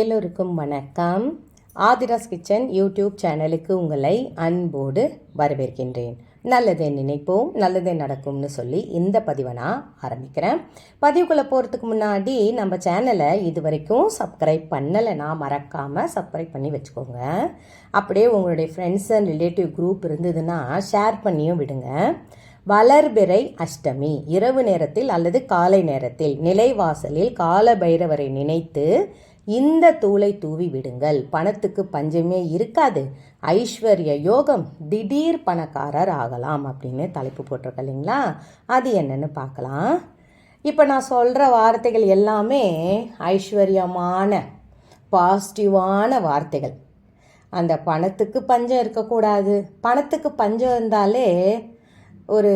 எல்லோருக்கும் வணக்கம். Aadhira's kitchen YouTube சேனலுக்கு உங்களை அன்போடு வரவேற்கின்றேன். நல்லதே நினைப்போம் நல்லதே நடக்கும்னு சொல்லி இந்த பதிவை நான் ஆரம்பிக்கிறேன். பதிவுக்குள்ளே போகிறதுக்கு முன்னாடி நம்ம சேனலை இது வரைக்கும் சப்ஸ்கிரைப் பண்ணலைன்னா மறக்காமல் சப்ஸ்கிரைப் பண்ணி வச்சுக்கோங்க. அப்படியே உங்களுடைய ஃப்ரெண்ட்ஸ் அண்ட் ரிலேட்டிவ் குரூப் இருந்ததுன்னா ஷேர் பண்ணியும் விடுங்க. வளர்பிறை அஷ்டமி இரவு நேரத்தில் அல்லது காலை நேரத்தில் நிலைவாசலில் கால பைரவரை நினைத்து இந்த தூளை தூவி விடுங்கள். பணத்துக்கு பஞ்சமே இருக்காது. ஐஸ்வர்ய யோகம் திடீர் பணக்காரர் ஆகலாம் அப்படின்னு தலைப்பு போட்டிருக்க இல்லைங்களா? அது என்னன்னு பார்க்கலாம். இப்போ நான் சொல்கிற வார்த்தைகள் எல்லாமே ஐஸ்வர்யமான பாசிட்டிவான வார்த்தைகள். அந்த பணத்துக்கு பஞ்சம் இருக்கக்கூடாது. பணத்துக்கு பஞ்சம் இருந்தாலே ஒரு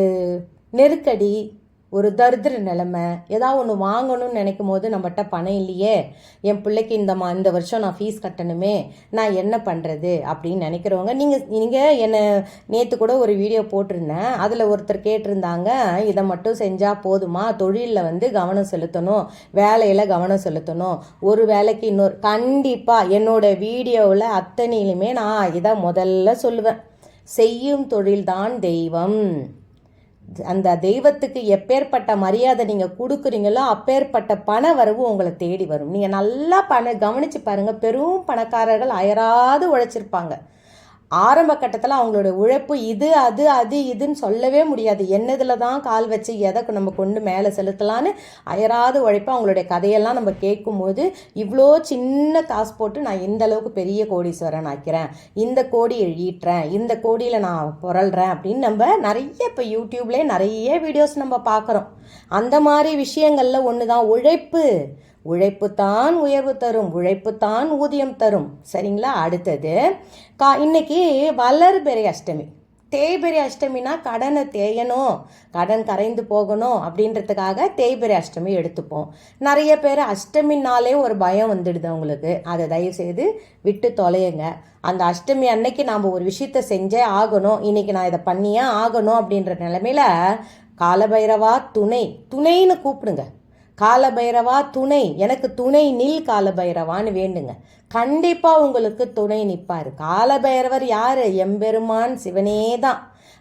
நெருக்கடி ஒரு தரித்திர நிலைமை ஏதாவது ஒன்று வாங்கணும்னு நினைக்கும் போது நம்மகிட்ட பணம் இல்லையே என் பிள்ளைக்கு இந்த மா இந்த வருஷம் நான் ஃபீஸ் கட்டணுமே நான் என்ன பண்ணுறது அப்படின்னு நினைக்கிறவங்க நீங்கள் நீங்கள் என்னை நேற்று கூட ஒரு வீடியோ போட்டிருந்தேன் அதில் ஒருத்தர் கேட்டிருந்தாங்க இதை மட்டும் செஞ்சால் போதுமா தொழிலில் வந்து கவனம் செலுத்தணும் வேலையில் கவனம் செலுத்தணும் ஒரு வேலைக்கு இன்னொரு கண்டிப்பாக என்னோடய வீடியோவில் அத்தனையிலுமே நான் இதை முதல்ல சொல்லுவேன். செய்யும் தொழில்தான் தெய்வம். அந்த தெய்வத்துக்கு எப்பேற்பட்ட மரியாதை நீங்கள் கொடுக்குறீங்களோ அப்பேற்பட்ட பண வரவு உங்களை தேடி வரும். நீங்கள் நல்லா பண கவனித்து பாருங்கள் பெரும் பணக்காரர்கள் அயராது உழைச்சிருப்பாங்க. ஆரம்ப கட்டத்தில் அவங்களோட உழைப்பு இது அது அது இதுன்னு சொல்லவே முடியாது. என்னதில் தான் கால் வச்சு எதை நம்ம கொண்டு மேலே செலுத்தலான்னு அயராத உழைப்பு அவங்களுடைய கதையெல்லாம் நம்ம கேட்கும்போது இவ்வளோ சின்ன காசு போட்டு நான் இந்த அளவுக்கு பெரிய கோடீஸ்வரன் ஆக்கிறேன். இந்த கோடியை ஈட்டுறேன் இந்த கோடியில் நான் புரள்கிறேன் அப்படின்னு நம்ம நிறைய இப்போ யூடியூப்லேயே நிறைய வீடியோஸ் நம்ம பார்க்குறோம் அந்த மாதிரி விஷயங்களில் ஒன்று தான் உழைப்பு. உழைப்பு தான் உயர்வு தரும் உழைப்பு தான் ஊதியம் தரும். சரிங்களா? அடுத்தது கா இன்னைக்கு வளர்பெறை அஷ்டமி. தேய்பெரி அஷ்டமினா கடனை தேயணும் கடன் கரைந்து போகணும் அப்படின்றதுக்காக தேய்பெரிய அஷ்டமி எடுத்துப்போம். நிறைய பேர் அஷ்டமினாலே ஒரு பயம் வந்துடுது அவங்களுக்கு. அதை தயவு செய்து விட்டு தொலையுங்க. அந்த அஷ்டமி அன்னைக்கு நாம் ஒரு விஷயத்த செஞ்சே ஆகணும். இன்னைக்கு நான் இதை பண்ணியே ஆகணும் அப்படின்ற நிலமையில காலபைரவா துணை. துணைன்னு கூப்பிடுங்க. காலபைரவா துணை. எனக்கு துணை நில் காலபைரவான்னு வேண்டுங்க. கண்டிப்பாக உங்களுக்கு துணை நிற்பார் காலபைரவர் யார்? எம்பெருமான் சிவனே தான்.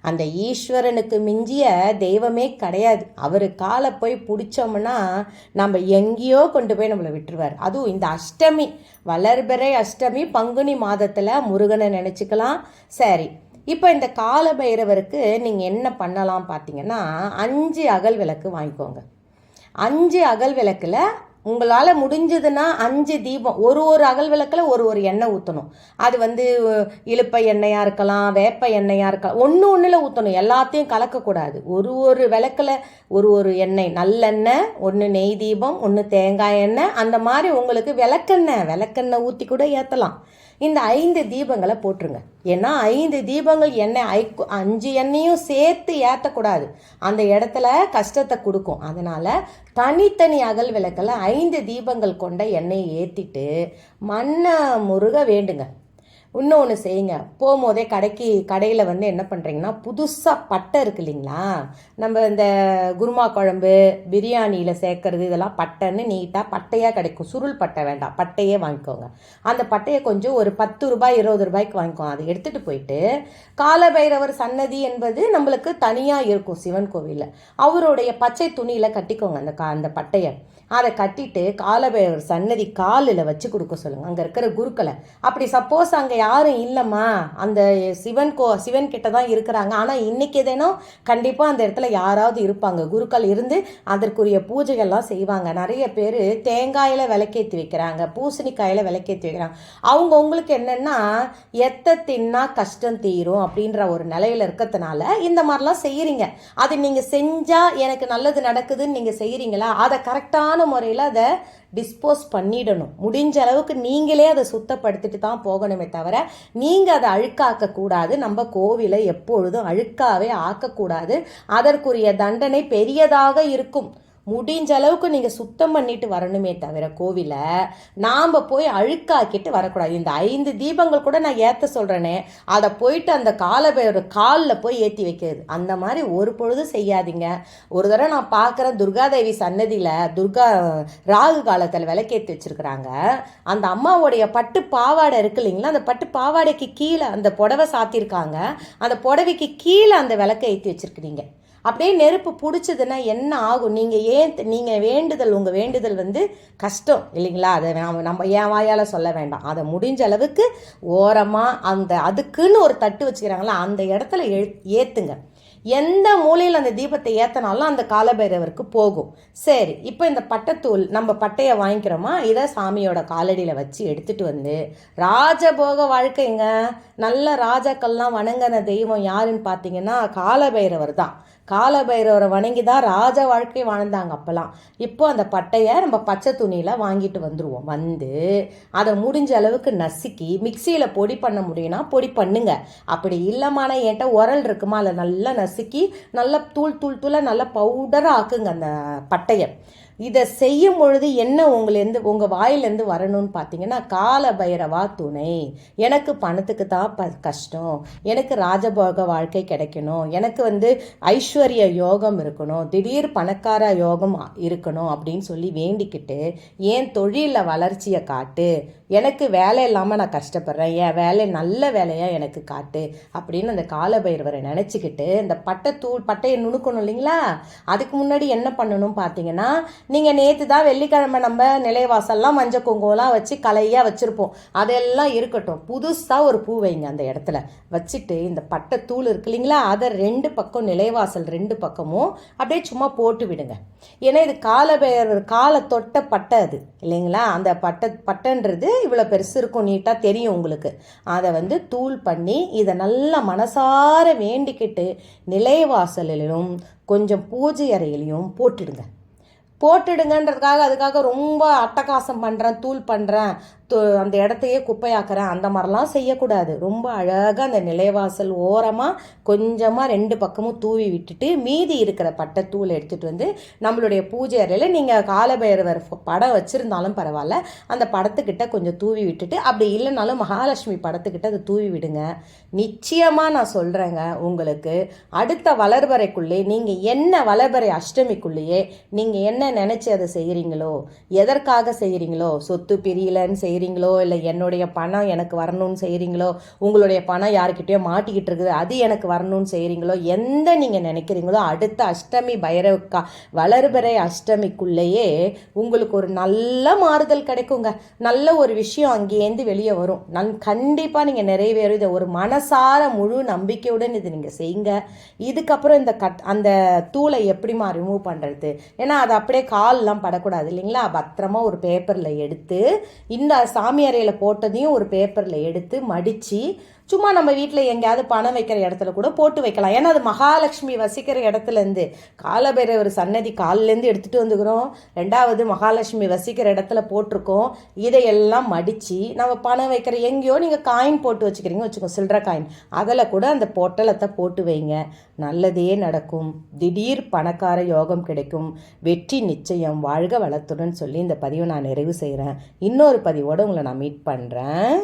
அந்த ஈஸ்வரனுக்கு மிஞ்சிய தெய்வமே கிடையாது. அவர் காலை போய் பிடிச்சோம்னா நம்ம எங்கேயோ கொண்டு போய் நம்மளை விட்டுருவார். அதுவும் இந்த அஷ்டமி. வளர்பிறை அஷ்டமி பங்குனி மாதத்தில் முருகனை நினச்சிக்கலாம். சரி இப்போ இந்த கால பைரவருக்கு நீங்கள் என்ன பண்ணலாம் பார்த்தீங்கன்னா அஞ்சு அகல் விளக்கு வாங்கிக்கோங்க. அஞ்சு அகல் விளக்கில் உங்களால் முடிஞ்சதுன்னா அஞ்சு தீபம். ஒரு ஒரு அகல் விளக்கில் ஒரு ஒரு எண்ணெய் ஊற்றணும் அது வந்து இழுப்ப எண்ணெயாக இருக்கலாம் வேப்ப எண்ணெயாக இருக்கலாம் ஒன்று ஒன்றில் ஊற்றணும் எல்லாத்தையும் கலக்கக்கூடாது ஒரு ஒரு விளக்கில் ஒரு ஒரு எண்ணெய். நல்லெண்ணெய் ஒன்று நெய் தீபம் ஒன்று தேங்காய் எண்ணெய். அந்த மாதிரி உங்களுக்கு விளக்கெண்ணெய் விளக்கெண்ணெய் ஊற்றி கூட ஏற்றலாம் இந்த ஐந்து தீபங்களை போட்டுருங்க ஏன்னா ஐந்து தீபங்கள் எண்ணெய் ஐ அஞ்சு எண்ணெயும் சேர்த்து ஏற்றக்கூடாது அந்த இடத்துல கஷ்டத்தை கொடுக்கும். அதனால் தனித்தனி அகல் விளக்கில் ஐந்து தீபங்கள் கொண்ட எண்ணெயை ஏற்றிட்டு மண்ணை முருக வேண்டுங்க. இன்னொன்று செய்யுங்க. போகும்போதே கடைக்கு கடையில் வந்து என்ன பண்ணுறீங்கன்னா புதுசாக பட்டை இருக்கு இல்லைங்களா? நம்ம இந்த குருமா குழம்பு பிரியாணியில் சேர்க்கறது இதெல்லாம் பட்டைன்னு நீட்டாக பட்டையாக கிடைக்கும். சுருள் பட்டை வேண்டாம். பட்டையே வாங்கிக்கோங்க. அந்த பட்டையை கொஞ்சம் ஒரு பத்து ரூபாய் இருபது ரூபாய்க்கு வாங்கிக்கோங்க. அதை எடுத்துகிட்டு போயிட்டு காலபைரவர் சன்னதி என்பது நம்மளுக்கு தனியாக இருக்கும் சிவன் கோவிலில். அவருடைய பச்சை துணியில் கட்டிக்கோங்க அந்த கா அந்த பட்டையை. அதை கட்டிட்டு காலபைரவர் சன்னதி காலில் வச்சு கொடுக்க சொல்லுங்கள் அங்கே இருக்கிற குருக்களை. அப்படி சப்போஸ் அங்கே யாரும் இல்லைம்மா. அந்த சிவன் கோ சிவன் கிட்ட தான் இருக்கிறாங்க. ஆனால் இன்றைக்கி எதேனோ கண்டிப்பாக அந்த இடத்துல யாராவது இருப்பாங்க. குருக்கள் இருந்து அதற்குரிய பூஜைகள்லாம் செய்வாங்க. நிறைய பேர் தேங்காயில் விளக்கேற்றி வைக்கிறாங்க. பூசணிக்காயில் விளக்கேற்றி வைக்கிறாங்க. அவங்க உங்களுக்கு என்னென்னா எத்த தின்னா கஷ்டம் தீரும் அப்படின்ற ஒரு நிலையில் இருக்கிறதுனால இந்த மாதிரிலாம் செய்கிறீங்க அது நீங்கள் செஞ்சால் எனக்கு நல்லது நடக்குதுன்னு நீங்கள் செய்கிறீங்களா அதை கரெக்டான முறையில் அதை டிஸ்போஸ் பண்ணிடணும். முடிஞ்ச அளவுக்கு நீங்களே அதை சுத்தப்படுத்திட்டு தான் போகணுமே தவிர நீங்கள் அதை அழுக்காக்கக்கூடாது நம்ம கோவிலை எப்பொழுதும் அழுக்காவே ஆக்கக்கூடாது அதற்குரிய தண்டனை பெரியதாக இருக்கும். முடிஞ்ச அளவுக்கு நீங்கள் சுத்தம் பண்ணிட்டு வரணுமே தவிர கோவிலை நாம் போய் அழுக்காக்கிட்டு வரக்கூடாது. இந்த ஐந்து தீபங்கள் கூட நான் ஏற்ற சொல்கிறேனே அதை போயிட்டு அந்த காலபைரவர் காலில் போய் ஏற்றி வைக்கிறது. அந்த மாதிரி ஒரு பொழுது செய்யாதீங்க. ஒரு தடவை நான் பார்க்குறேன் துர்காதேவி சன்னதியில் துர்கா ராகு காலத்தில் விளக்கேற்றி வச்சுருக்குறாங்க. அந்த அம்மாவுடைய பட்டு பாவாடை இருக்கு இல்லைங்களா? அந்த பட்டு பாவாடைக்கு கீழே அந்த புடவை சாத்தியிருக்காங்க. அந்த புடவைக்கு கீழே அந்த விளக்கை ஏற்றி வச்சிருக்கிறீங்க. அப்படியே நெருப்பு பிடிச்சதுன்னா என்ன ஆகும்? நீங்கள் ஏன் நீங்கள் வேண்டுதல் உங்கள் வேண்டுதல் வந்து கஷ்டம் இல்லைங்களா? அதை நாம நம்ம ஏன் வாயால் சொல்ல வேண்டாம். அதை முடிஞ்ச அளவுக்கு ஓரமாக அந்த அதுக்குன்னு ஒரு தட்டு வச்சுக்கிறாங்களா அந்த இடத்துல எழு ஏற்றுங்க எந்த மூலையில் அந்த தீபத்தை ஏற்றினாலும் அந்த காலபைரவருக்கு போகும். சரி இப்போ இந்த பட்டைத்தூள் நம்ம பட்டையை வாங்கிக்கிறோமா? இதை சாமியோட காலடியில் வச்சு எடுத்துகிட்டு வந்து ராஜபோக வாழ்க்கைங்க. நல்ல ராஜாக்கள்லாம் வணங்கின தெய்வம் யாருன்னு பார்த்தீங்கன்னா காலபைரவர் தான். காலபைரவரை வணங்கி தான் ராஜ வாழ்க்கை வாழ்ந்தாங்க அப்போல்லாம். இப்போ அந்த பட்டையை நம்ம பச்சை துணியில் வாங்கிட்டு வந்துடுவோம் வந்து அதை முடிஞ்ச அளவுக்கு நசுக்கி மிக்சியில் பொடி பண்ண முடியும்னா பொடி பண்ணுங்க. அப்படி இல்லைமான என்கிட்ட உரல் இருக்குமா? அதை நல்லா நசுக்கி நல்லா தூள் தூள் தூளாக நல்லா பவுடராக ஆக்குங்க அந்த பட்டையை. இதை செய்யும் பொழுது என்ன உங்களேருந்து உங்கள் வாயிலேருந்து வரணும்னு பார்த்தீங்கன்னா கால பைரவா துணை. எனக்கு பணத்துக்கு தான் ப கஷ்டம். எனக்கு ராஜபோக வாழ்க்கை கிடைக்கணும். எனக்கு வந்து ஐஸ்வர்ய யோகம் இருக்கணும். திடீர் பணக்கார யோகம் இருக்கணும் அப்படின்னு சொல்லி வேண்டிக்கிட்டு ஏன் தொழிலில் வளர்ச்சியை காட்டு. எனக்கு வேலை இல்லாமல் நான் கஷ்டப்படுறேன். என் வேலை நல்ல வேலையாக எனக்கு காட்டு. அப்படின்னு அந்த காலபைரவரை நினச்சிக்கிட்டு இந்த பட்டை தூள் பட்டையை நுணுக்கணும் இல்லைங்களா? அதுக்கு முன்னாடி என்ன பண்ணணும் பார்த்தீங்கன்னா நீங்கள் நேற்று தான் வெள்ளிக்கிழமை நம்ம நிலைவாசல்லாம் மஞ்சள் குங்குமம்லாம் வச்சு கலையாக வச்சுருப்போம். அதெல்லாம் இருக்கட்டும். புதுசாக ஒரு பூ வைங்க அந்த இடத்துல. வச்சுட்டு இந்த பட்டை தூள் இருக்கு இல்லைங்களா? அதை ரெண்டு பக்கம் நிலைவாசல் ரெண்டு பக்கமும் அப்படியே சும்மா போட்டு விடுங்க. ஏன்னா இது காலபைரவர் காலை தொட்ட பட்டை அது இல்லைங்களா? அந்த பட்டை பட்டைன்றது இவ்வளோ பெருசு இருக்கும் நீட்டாக தெரியும் உங்களுக்கு. அதை வந்து தூள் பண்ணி இதை நல்லா மனசார வேண்டிக்கிட்டு நிலைவாசலிலும் கொஞ்சம் பூஜை அறையிலையும் போட்டுடுங்க. போட்டுடுங்கன்றதுக்காக அதுக்காக ரொம்ப அட்டகாசம் பண்ணுறேன் தூள் பண்ணுறேன் அந்த இடத்தையே குப்பையாக்குறேன். அந்த மாதிரிலாம் செய்யக்கூடாது. ரொம்ப அழகாக அந்த நிலைவாசல் ஓரமாக கொஞ்சமாக ரெண்டு பக்கமும் தூவி விட்டுட்டு மீதி இருக்கிற பட்டத்தூளை எடுத்துகிட்டு வந்து நம்மளுடைய பூஜை அறையில் நீங்கள் காலபைரவர் படம் வச்சுருந்தாலும் பரவாயில்ல. அந்த படத்துக்கிட்ட கொஞ்சம் தூவி விட்டுட்டு அப்படி இல்லைனாலும் மகாலட்சுமி படத்துக்கிட்ட அதை தூவி விடுங்க. நிச்சயமாக நான் சொல்கிறேங்க உங்களுக்கு. அடுத்த வளர்வரைக்குள்ளே நீங்கள் என்ன வளர்பறை அஷ்டமிக்குள்ளேயே நீங்கள் என்ன நினச்சி அதை செய்கிறீங்களோ எதற்காக செய்கிறீங்களோ சொத்து பிரியலன்னு செய்ய செய்கிறீங்களோ இல்லை என்னுடைய பணம் எனக்கு வரணும்னு செய்கிறீங்களோ உங்களுடைய பணம் யாருக்கிட்டேயோ மாட்டிக்கிட்டு இருக்குது. அது எனக்கு வரணும்னு செய்கிறீங்களோ எந்த நீங்கள் நினைக்கிறீங்களோ? அடுத்த அஷ்டமி பைரவக்கா வளர்பிறை அஷ்டமிக்குள்ளேயே உங்களுக்கு ஒரு நல்ல மாறுதல் கிடைக்குங்க. நல்ல ஒரு விஷயம் அங்கேருந்து வெளியே வரும். நன் கண்டிப்பாக நீங்கள் நிறைவேறும். இதை ஒரு மனசார முழு நம்பிக்கையுடன் இது நீங்கள் செய்யுங்க. இதுக்கப்புறம் இந்த கட் அந்த தூளை எப்படிமா ரிமூவ் பண்ணுறது ஏன்னா அது அப்படியே கால்லாம் படக்கூடாது இல்லைங்களா? பத்திரமா ஒரு பேப்பரில் எடுத்து இந்த சாமி அறையில் போட்டதையும் ஒரு பேப்பரில் எடுத்து மடித்து சும்மா நம்ம வீட்டில் எங்கேயாவது பணம் வைக்கிற இடத்துல கூட போட்டு வைக்கலாம். ஏன்னா அது மகாலட்சுமி வசிக்கிற இடத்துலேருந்து காலபைரவர் சன்னதி காலிலேருந்து எடுத்துகிட்டு வந்துக்கிறோம். ரெண்டாவது மகாலட்சுமி வசிக்கிற இடத்துல போட்டிருக்கோம். இதையெல்லாம் மடித்து நம்ம பணம் வைக்கிற எங்கேயோ நீங்கள் காயின் போட்டு வச்சுக்கிறீங்க வச்சுக்கோ சில்லற காயின் அதில் கூட அந்த பொட்டலத்தை போட்டு வைங்க. நல்லதே நடக்கும். திடீர் பணக்கார யோகம் கிடைக்கும். வெற்றி நிச்சயம். வாழ்க வளத்துடன் சொல்லி இந்த பதிவை நான் நிறைவு செய்கிறேன் இன்னொரு பதிவோடு உங்களை நான் மீட் பண்ணுறேன்